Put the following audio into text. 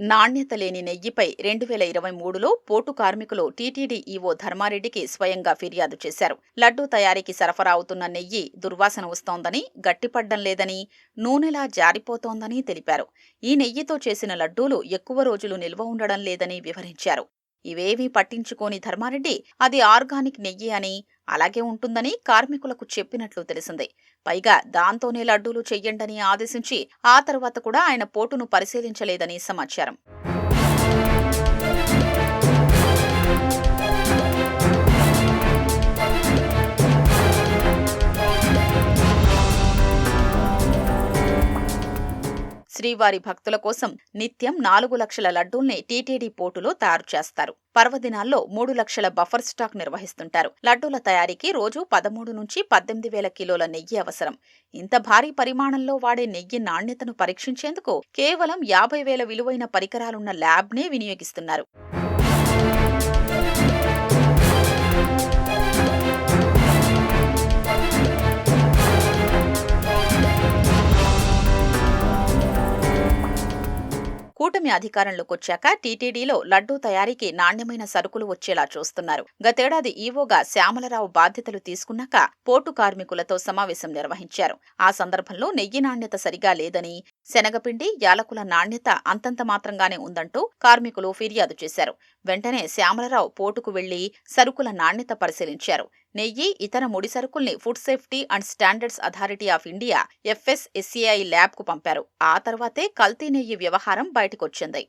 నాణ్యత లేని నెయ్యిపై రెండు వేల ఇరవై మూడులో పోటు కార్మికులు టీటీడీ ఈవో ధర్మారెడ్డికి స్వయంగా ఫిర్యాదు చేశారు. లడ్డూ తయారీకి సరఫరా అవుతున్న నెయ్యి దుర్వాసన వస్తోందని గట్టిపడ్డం లేదని నూనెలా జారిపోతోందని తెలిపారు. ఈ నెయ్యితో చేసిన లడ్డూలు ఎక్కువ రోజులు నిల్వ ఉండడం లేదని వివరించారు. ఇవేవీ పట్టించుకోని ధర్మారెడ్డి అది ఆర్గానిక్ నెయ్యి అని అలాగే ఉంటుందని కార్మికులకు చెప్పినట్లు తెలిసింది. పైగా దాంతోనే లడ్డూలు చెయ్యండని ఆదేశించి ఆ తర్వాత కూడా ఆయన పోటును పరిశీలించలేదని సమాచారం. శ్రీవారి భక్తుల కోసం నిత్యం నాలుగు లక్షల లడ్డూల్ని టీటీడీ పోటులో తయారు చేస్తారు. పర్వదినాల్లో మూడు లక్షల బఫర్ స్టాక్ నిర్వహిస్తుంటారు. లడ్డూల తయారీకి రోజు పదమూడు నుంచి పద్దెనిమిది వేల కిలోల నెయ్యి అవసరం. ఇంత భారీ పరిమాణంలో వాడే నెయ్యి నాణ్యతను పరీక్షించేందుకు కేవలం యాభై వేల విలువైన పరికరాలున్న ల్యాబ్నే వినియోగిస్తున్నారు. కూటమి అధికారంలోకొచ్చాక టీటీడీలో లడ్డూ తయారీకి నాణ్యమైన సరుకులు వచ్చేలా చూస్తున్నారు. గతేడాది ఈవోగా శ్యామలరావు బాధ్యతలు తీసుకున్నాక పోటు కార్మికులతో సమావేశం నిర్వహించారు. ఆ సందర్భంలో నెయ్యి నాణ్యత సరిగా లేదని శనగపిండి యాలకుల నాణ్యత అంతంత మాత్రంగానే ఉందంటూ కార్మికులు ఫిర్యాదు చేశారు. వెంటనే శ్యామలరావు పోటుకు వెళ్ళి సరుకుల నాణ్యత పరిశీలించారు. నెయ్యి ఇతర ముడి సరుకుల్ని food safety and standards authority of India FSSCI ల్యాబ్కు పంపారు. ఆ తర్వాతే కల్తీ నెయ్యి వ్యవహారం బయటకొచ్చింది.